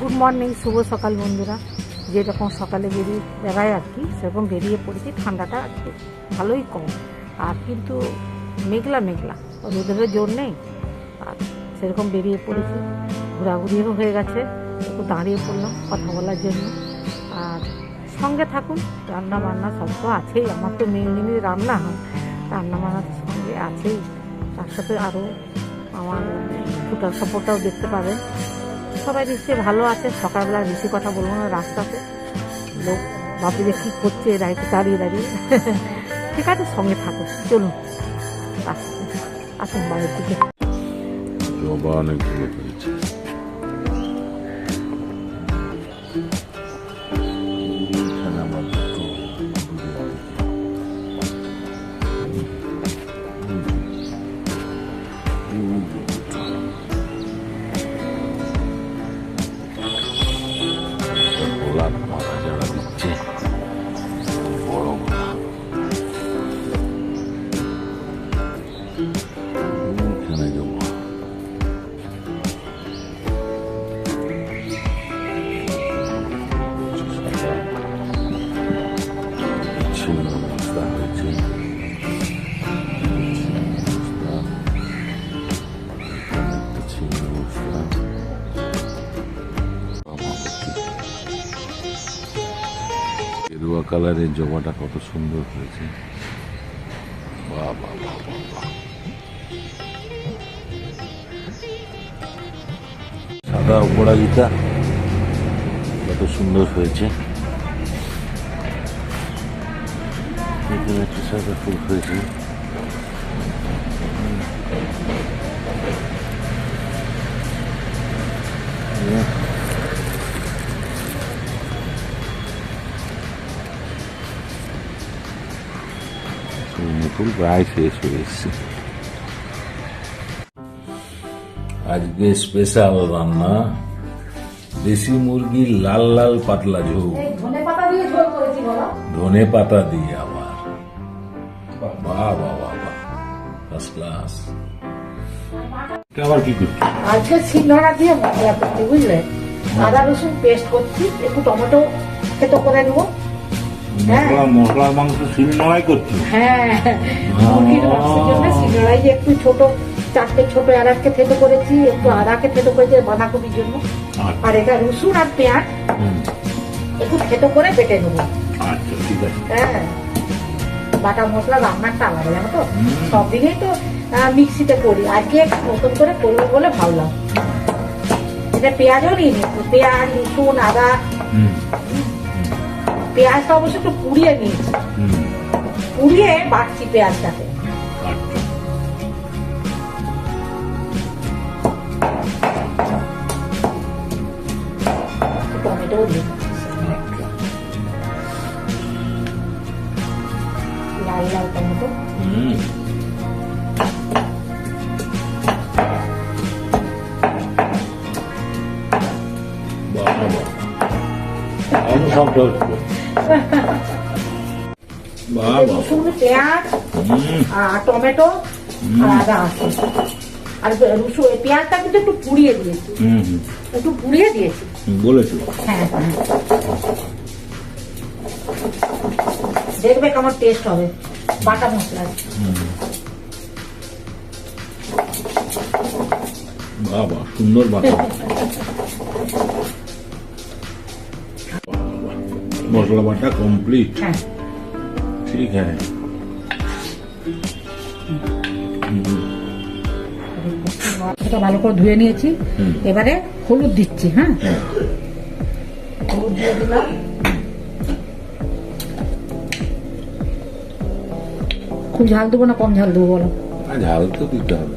Good morning, শুভ সকাল বন্ধুরা। যেরকম সকালে বেরিয়ে বেড়ায় আর কি, সেরকম বেরিয়ে পড়েছি, ঠান্ডাটা ভালোই কম। আর কিন্তু মেঘলা মেঘলা রোদের জোর নেই। আর সেরকম বেরিয়ে পড়েছি, ঘোরাঘুরিও হয়ে গেছে, একটু দাঁড়িয়ে পড়লাম কথা বলার জন্য। আর সঙ্গে থাকুন রান্না বান্না সব তো আছেই, আমার তো মেন দিনই রান্না হয় রান্না বান্নার সঙ্গে আছেই। তার সাথে আরও আমার ফুটার সাপোর্টটাও দেখতে পাবেন। সবাই নিশ্চয়ই ভালো আছে। সকালবেলা বেশি কথা বলব না রাস্তাতে। লোক ভাববে যে কী করছে, দাঁড়িয়ে দাঁড়িয়ে দাঁড়িয়ে। ঠিক আছে, সঙ্গে থাকো। চলুন। আসুন বাড়ির দিকে। জবা কালারের জমাটা কত সুন্দর হয়েছে। বাহ বাহ। সাদা অপরাজিতা কত সুন্দর হয়েছে। এখানে একটা সাদা ফুল হয়েছে। ফুল প্রায় শেষ হয়ে এসছে। আজকে স্পেশাল রান্না। দেশি মুরগির লাল লাল পাতলা ঝোল। ধনে পাতা দিয়ে আবার। বাহ বাহ বাহ ফার্স্ট ক্লাস আবার কি করছি? আজকে সিঙ্গারা দিয়ে মশলা করছি বুঝলে আদা রসুন পেস্ট করছি একটু টমেটো খেতো করে নেব মশলা মশলার মাংস শিলনোড়াই করছি। হ্যাঁ। মুরগির মাংসের জন্য সিঙ্গারাই একটু ছোট চারটে ছোট এলাচকে থেতো করেছি একটু আদাকে থেতো করেছি বাঁধাকপির জন্য। আর এটা রসুন আর পেঁয়াজ একটু থেতো করে বেটে নেব। আচ্ছা ঠিক আছে। হ্যাঁ। বাটা মশলা রান্নাটা আলাদা জানো তো? সব দিনেই তো মিক্সিতে করি। আজকে একটু নতুন করে করব বলে ভাবলাম। এটা পেঁয়াজও নিয়ে নিচ্ছি পেঁয়াজ রসুন আদা। পেঁয়াজটা অবশ্য একটু পুড়িয়ে নিয়েছি। পুড়িয়ে বাড়ছি পেঁয়াজটাকে। আচ্ছা লাল লাল টমেটো। হুম। বাহ বাহ। আর টমেটো আর আদা আছে আর রসুন পেঁয়াজটা কিন্তু একটু পুড়িয়ে দিয়েছি। হুম হুম, একটু পুড়িয়ে দিয়েছি। বলেছ। হ্যাঁ হ্যাঁ। দেখবে কেমন টেস্ট হবে। বাটা মশলা। বাহ সুন্দর বাতা মশলা বাটা কমপ্লিট হ্যাঁ। ঠিক হ্যাঁ এটা ভালো করে ধুয়ে নিয়েছি। এবারে হলুদ দিচ্ছি হ্যাঁ? হ্যাঁ। হলুদ দিয়ে দিলাম খুব ঝাল দেবো না কম ঝাল দেবো বলো? ঝাল তো দিতে হবে।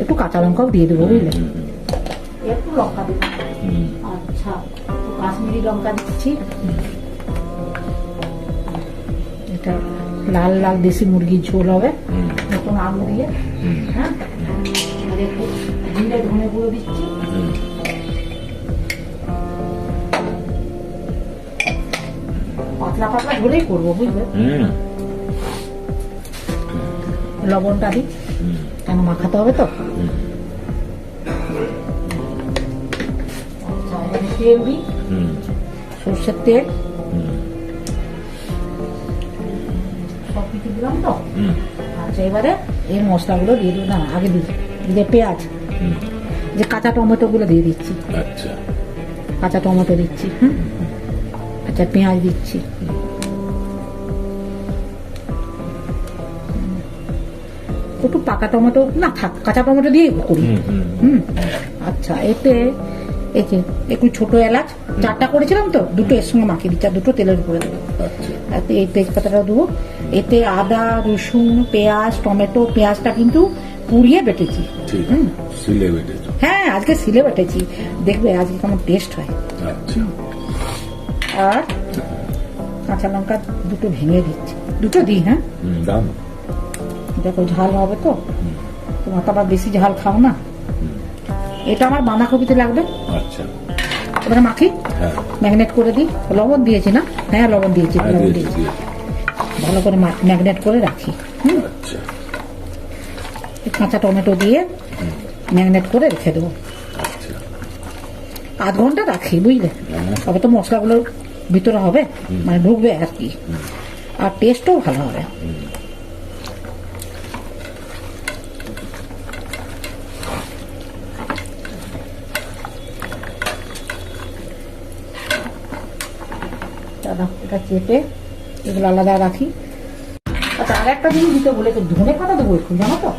একটু কাঁচা লঙ্কাও দিয়ে দেবো বুঝলে? একটু লঙ্কা দেবো। আচ্ছা কাশ্মীরি লঙ্কা দিচ্ছি। এটা লাল লাল দেশি মুরগির ঝোল হবে। নতুন আলু দিয়ে। হ্যাঁ? জিরে ধনে গুঁড়ো দিচ্ছি। পাতলা পাতলা ঝোলেই করব বুঝলে? লবণটা দিই। কেন মাখাতে হবে তো। আচ্ছা তেল দিই। সর্ষের তেল। হুম সব কিছু দিলাম তো? আচ্ছা এবারে এই মশলাগুলো দিয়ে দিই না আগে দিই। দিয়ে পেঁয়াজ। যে কাঁচা টমেটোগুলো দিয়ে দিচ্ছি। আচ্ছা। কাঁচা টমেটো দিচ্ছি আচ্ছা পেঁয়াজ দিচ্ছি। একটু পাকা টমেটো না থাক কাঁচা টমেটো দিয়ে করি। হুম আচ্ছা এতে এই যে একটু ছোট এলাচ চারটা করেছিলাম তো দুটো এর সঙ্গে মাখিয়ে দিচ্ছি আর দুটো তেলের উপরে দেবো। আচ্ছা। এই তেজপাতাটা দেবো। এতে আদা রসুন পেঁয়াজ টমেটো পেঁয়াজটা কিন্তু পুড়িয়ে বেটেছি। হুম। সিলে বেটেছো। হ্যাঁ আজকে সিলে বেটেছি। দেখবে আজকে কেমন টেস্ট হয়। আচ্ছা। আর কাঁচা লঙ্কা দুটো ভেঙে দিচ্ছি। দুটো দিই হ্যাঁ? দেখো ঝাল হবে তো। তোমার তো আবার বেশি ঝাল খাও না। এটা আমার বাঁধাকপিতে লাগবে। আচ্ছা। এবারে মাখি। হ্যাঁ। ম্যাগনেট করে দিই। লবণ দিয়েছি না? হ্যাঁ লবণ দিয়েছি হ্যাঁ লবণ দিয়েছি। ভালো করে ম্যাগনেট করে রাখি হুম? আচ্ছা। কাঁচা টমেটো দিয়ে ম্যাগনেট করে রেখে দেবো। আচ্ছা। আধ ঘণ্টা রাখি বুঝলে? হ্যাঁ। তবে তো মশলাগুলো ভিতরে হবে মানে ঢুকবে আর কি। আর টেস্টও ভালো হবে। দাদা এটা চেপে এগুলো আলাদা রাখি। আচ্ছা আর একটা জিনিস দিতে বলে তো ধনে পাতা দেবো একটু জানো তো?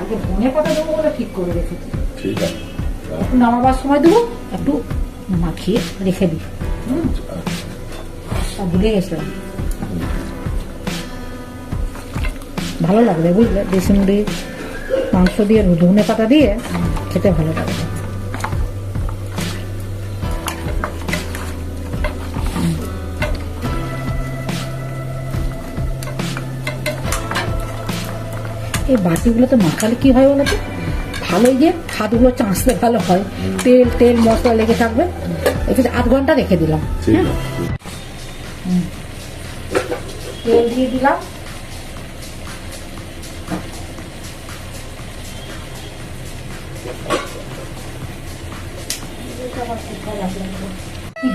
আগে ধনে পাতা দেবো বলে ঠিক করে রেখেছি। ঠিক আছে। একটু নামাবার সময় দেবো একটু মাখিয়ে রেখে দিই। হুম? আচ্ছা আর ভুলে গেছিলাম। ভালো লাগবে বুঝলে? দেশি মুড়ি মাংস দিয়ে ধনে পাতা দিয়ে খেতে ভালো লাগবে এই বাটিগুলো তো মাখালে কি হয় তো? ভালোই যে হাতগুলো চাঁচতে ভালো হয়। তেল তেল মশলা লেগে থাকবে। একটু আধ ঘণ্টা রেখে দিলাম। হ্যাঁ? তেল দিয়ে দিলাম।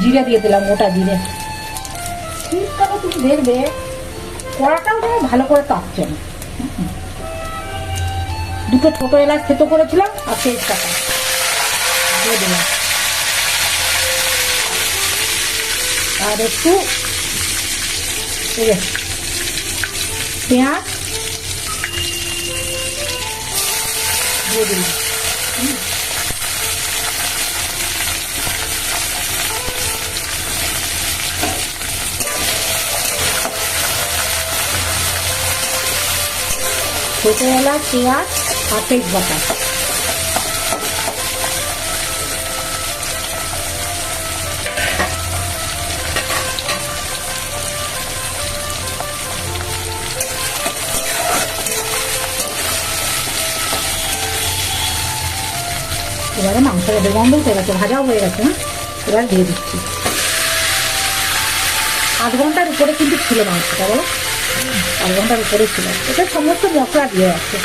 জিরে দিয়ে দিলাম মোটা জিরে। শীতকালে তুমি দেখবে কড়াটাও ভালো করে তাপছে না। দুটো ছোট এলাচ থেতো করেছিলাম আর দিয়ে দিলাম আর একটু পেঁয়াজ। ছোট এলাচ পেঁয়াজ আর তেজপাতা এবারে মাংসটা বেগন্ধ হয়ে গেছে ভাজাও হয়ে গেছে হ্যাঁ এবার দিয়ে দিচ্ছি। আধ ঘণ্টার উপরে কিন্তু ছিল মাংসটা, বলো? আধ ঘণ্টার উপরে ছিল। এটা সমস্ত মশলা দিয়ে আছে।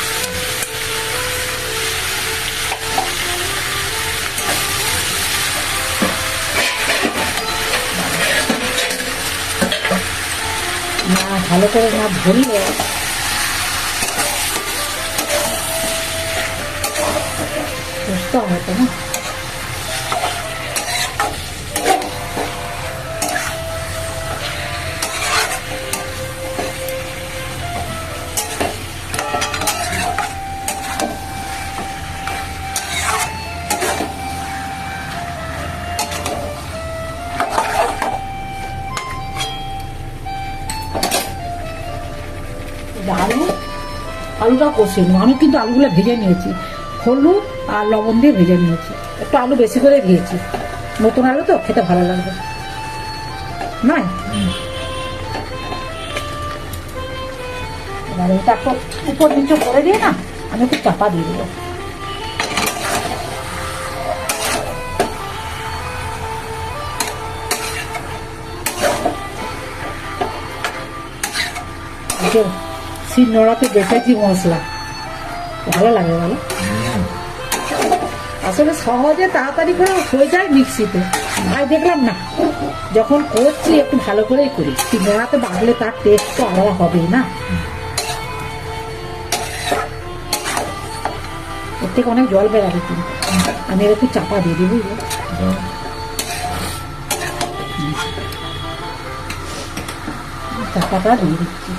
ভালো করে না ধরলে বুঝতে হবে তো না? আলুটা কষিয়ে নেব। আমি কিন্তু আলুগুলো ভেজে নিয়েছি। হলুদ আর লবণ দিয়ে ভেজে নিয়েছি। একটু আলু বেশি করে দিয়েছি। নতুন আলু তো, খেতে ভালো লাগবে। নয় এবার এটা একটু উপর নিচে করে দিয়ে না, আমি একটু চাপা দিয়ে দেবো। যে শিলনোড়াতে বেটেছি মশলা। ভালো লাগে বলো আসলে সহজে তাড়াতাড়ি করে হয়ে যায় মিক্সিতে। আর দেখলাম না যখন করছি একটু ভালো করেই করি। সিঙ্গারাতে বাঁধলে তার টেস্ট তো আলাদা হবেই না। এর থেকে অনেক জল বেরাবে কিন্তু। আমি এর একটু চাপা দিয়ে দিই বুঝলে? দাও। চাপাটা দিয়ে দিচ্ছি।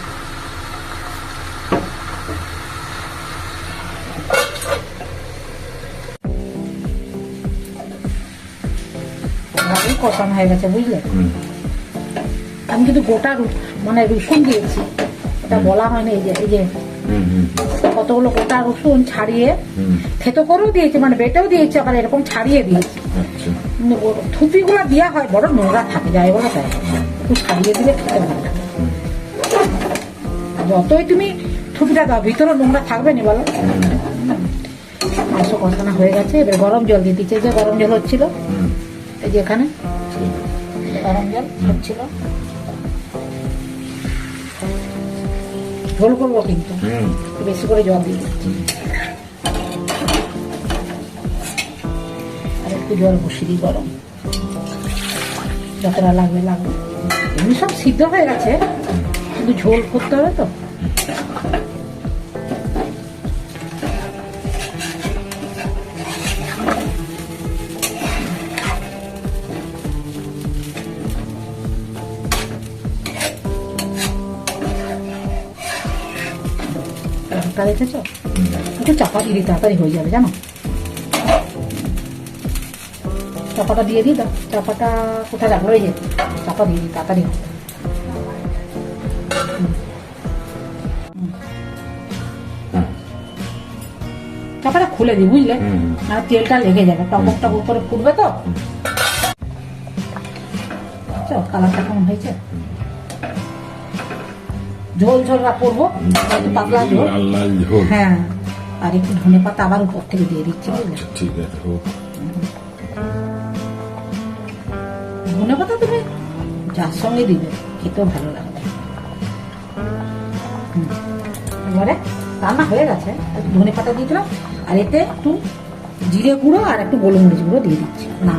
কষানো হয়ে গেছে বুঝলে? আমি কিন্তু গোটা মানে রসুন দিয়েছি। এটা বলা হয়নি এই যে এই যে কতগুলো গোটা রসুন ছাড়িয়ে থেতো করেও দিয়েছি মানে বেটেও দিয়েছি আবার এরকম ছাড়িয়ে দিয়েছি। আচ্ছা। থুপিগুলো দেওয়া হয় বড় নোংরা থাকে যায় বলো তাই। একটু ছাড়িয়ে দিলে খেতে ভালো লাগে। যতই তুমি থুপিটা দাও ভিতরে নোংরা থাকবে না বলো? মাংস কষানো হয়ে গেছে এবার গরম জল দিয়ে দিচ্ছে যে গরম জল হচ্ছিল। এই যে এখানে? গরম জল হচ্ছিল ঝোল করব কিন্তু। বেশি করে জল দিয়ে আর একটু জল বসিয়ে দিই গরম। যতটা লাগবে লাগবে। এমনি সব সিদ্ধ হয়ে গেছে। কিন্তু ঝোল করতে হবে তো। তা? দেখেছ একটু চাপা দিয়ে দিই তাড়াতাড়ি হয়ে যাবে জানো? চাপাটা দিয়ে দিই চাপাটা কোথায় রাখল এই যে চাপা দিয়ে দিই তাড়াতাড়ি হবে চাপাটা খুলে দিই বুঝলে। আর তেলটা লেগে যাবে টক টক করে ফুটবে তো? কালারটা কেমন হয়েছে? ঝোল ঝোল করব একটু পাতলা ঝোল হ্যাঁ আর একটু ধনে পাতা আবার উপর থেকে দিয়ে দিচ্ছি আচ্ছা ঠিক আছে হোক। ধনে পাতা তুমি যার সঙ্গে দিবে খেতেও ভালো লাগবে। এবারে রান্না হয়ে গেছে একটু ধনে পাতা দিয়ে দিলাম আর এতে একটু জিরে গুঁড়ো আর একটু গোলমরিচ গুঁড়ো দিয়ে দিচ্ছি না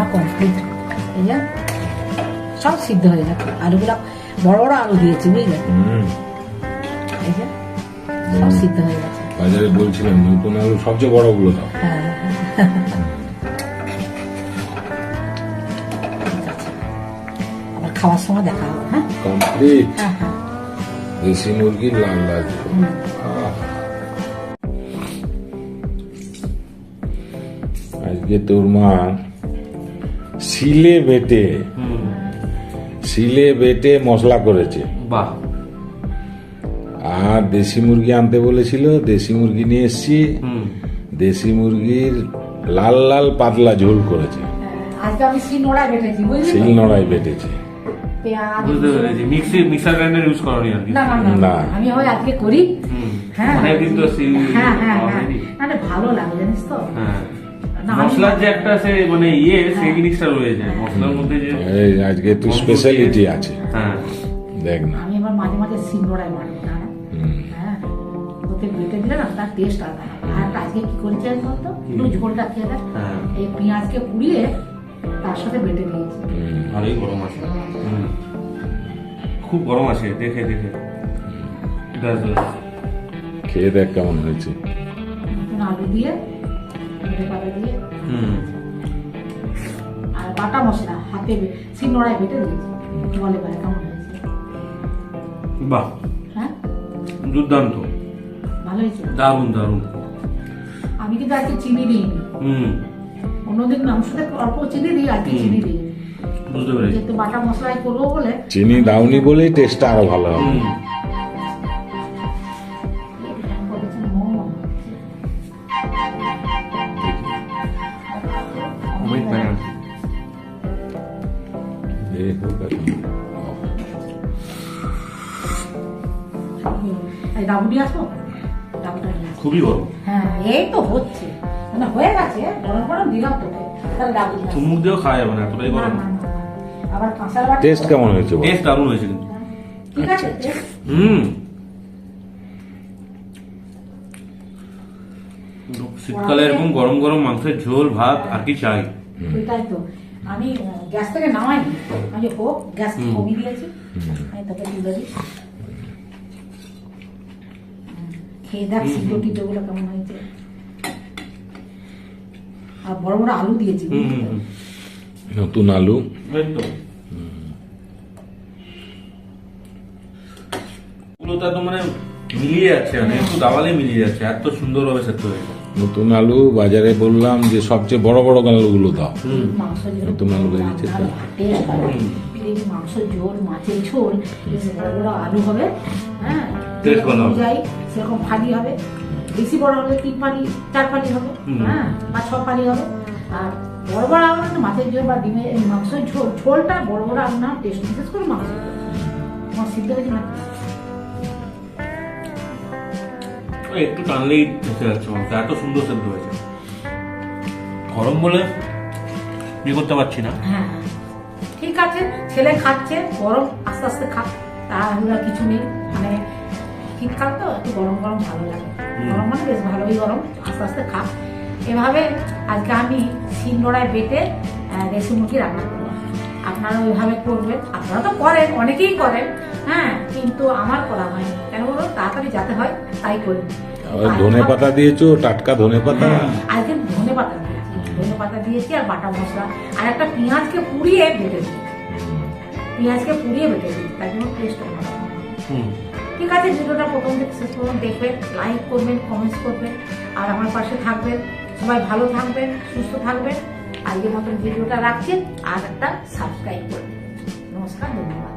রান্না কমপ্লিট এই যে সব সিদ্ধ হয়ে গেছে। আলুগুলো বড় বড় আলু দিয়েছি বুঝলে? এই যে সব সিদ্ধ হয়ে গেছে। বাজারে বলছিলাম নতুন আলু সবচেয়ে বড়গুলো দাও। হ্যাঁ আবার খাওয়ার সময় দেখা হবে হ্যাঁ? কমপ্লিট হ্যাঁ হ্যাঁ। দেশি মুরগির লাল লাল। আজকে তোর মা শিলে বেটে শিলে বেটে মশলা করেছে। বাহ। আর দেশি মুরগি আনতে বলেছিল দেশি মুরগি নিয়ে এসছি। দেশি মুরগির লাল লাল পাতলা ঝোল করেছে। শিল নোড়ায় বেটেছি বুঝলি শিল নড়াই বেটেছে। বুঝতে পেরেছি। মিক্সি মিক্সার গ্রাইন্ডার ইউজ করনি আর কি? না না না, না। আমি হয় আজকে করি। হ্যাঁ। অনেকদিন তো হ্যাঁ হ্যাঁ হ্যাঁ। না ভালো লাগে জানিস তো? হ্যাঁ। মশলার যে একটা সে মানে ইয়ে সেই জিনিসটা রয়ে যায়। মশলার মধ্যে যে এই আজকে একটু স্পেশালিটি আছে। হ্যাঁ। দেখ না। আমি মাঝে মাঝে না হ্যাঁ। ওকে বেটে দিলে না তার টেস্ট আলাদা আর আজকে কি করেছি আমি বলতো একটু ঝোলটা খেয়ে দেখ। হ্যাঁ। এই পেঁয়াজকে পুড়িয়ে তার সাথে বেটে। ভালোই গরম আছে। খুব গরম আছে দেখে দেখে। খেয়ে দেখ কেমন হয়েছে। আলু দিয়ে পাতা দিয়ে আর বাটা মশলা হাতে বে- বেটে দিয়েছি বলে বলে কেমন হয়েছে বাহ। হ্যাঁ দুর্দান্ত। ভালো হয়েছে দারুণ দারুণ। আমি কিন্তু আজকে চিনি দিইনি হুম। অন্যদিন মাংসতে অল্প চিনি দিই আজকে চিনি দিই বুঝতে পেরেছি। বাটা মশলাই করব বলে চিনি দাওনি বলেই টেস্টটা আরও ভালো হবে। খুবই গরম হ্যাঁ, এই তো হচ্ছে। মানে হয়ে গেছে হ্যাঁ, গরম গরম দিলাম তোকে। শীতকালে এরকম গরম গরম মাংসের ঝোল ভাত আর কি চাই। আমি গ্যাস থেকে নামাই আমি হোক গ্যাস কমিয়ে দিয়েছি। খেয়ে দেখ হুম, সিদ্ধ টিদ্ধগুলো কেমন হয়েছে? আর বড় বড় আলু দিয়েছি। নতুন আলু। পুরোটা তো মানে মিলিয়ে যাচ্ছে মানে একটু দাওয়ালে মিলিয়ে যাচ্ছে এত সেদ্ধ হয়েছে। নতুন আলু বাজারে বললাম যে সবচেয়ে বড় বড় আলুগুলো দাও। নতুন আলু বেরিয়েছে গ্রেভি মাংস ঝোল মাছের ঝোল বড় বড় আলু হবে হ্যাঁ। যাই সেরকম ফালি হবে। বেশি বড় হলে তিন ফালি চার ফালি হবে হ্যাঁ? বা ছ ফালি হবে। আর বড় বড় আলু না মাছের ঝোল বা ডিমের মাংসের ঝোল ঝোলটা বড় বড় আলু না টেস্ট বিশেষ করে মাংস। আমার সিদ্ধ হয়েছে না? একটু টানলেই এসে যাচ্ছে মাংস এত সুন্দর সেদ্ধ হয়েছে। গরম বলে ইয়ে করতে পারছি না। হ্যাঁ। আছে ছেলে খাচ্ছে গরম আস্তে আস্তে খাক আর কিছু নেই। মানে শীতকাল তো একটু গরম গরম ভালো লাগে। গরম মানে বেশ ভালোই গরম আস্তে আস্তে খাক। এভাবে আজকে আমি শিলনোড়ায় বেটে দেশি মুরগি রান্না করলাম। আপনারা ওইভাবে করবেন আপনারা তো করেন অনেকেই করেন হ্যাঁ কিন্তু আমার করা হয়নি। কেন বলো? তাড়াতাড়ি যাতে হয় তাই করি। ধনে পাতা দিয়েছ টাটকা ধনে পাতা? হ্যাঁ, আজকে ধনে পাতা দিয়েছি। ধনে পাতা দিয়েছি আর বাটা মশলা। আর একটা পেঁয়াজকে পুড়িয়ে বেটে দিই পেঁয়াজকে পুড়িয়ে বেটে দিই তার জন্য টেস্ট হয়। ঠিক আছে ভিডিওটা প্রথম থেকে শেষ পর্যন্ত দেখবেন লাইক করবেন কমেন্টস করবেন আর আমার পাশে থাকবেন। সবাই ভালো থাকবেন সুস্থ থাকবেন। আজকের মতন ভিডিওটা রাখছেন আর একটা সাবস্ক্রাইব করবেন। নমস্কার ধন্যবাদ।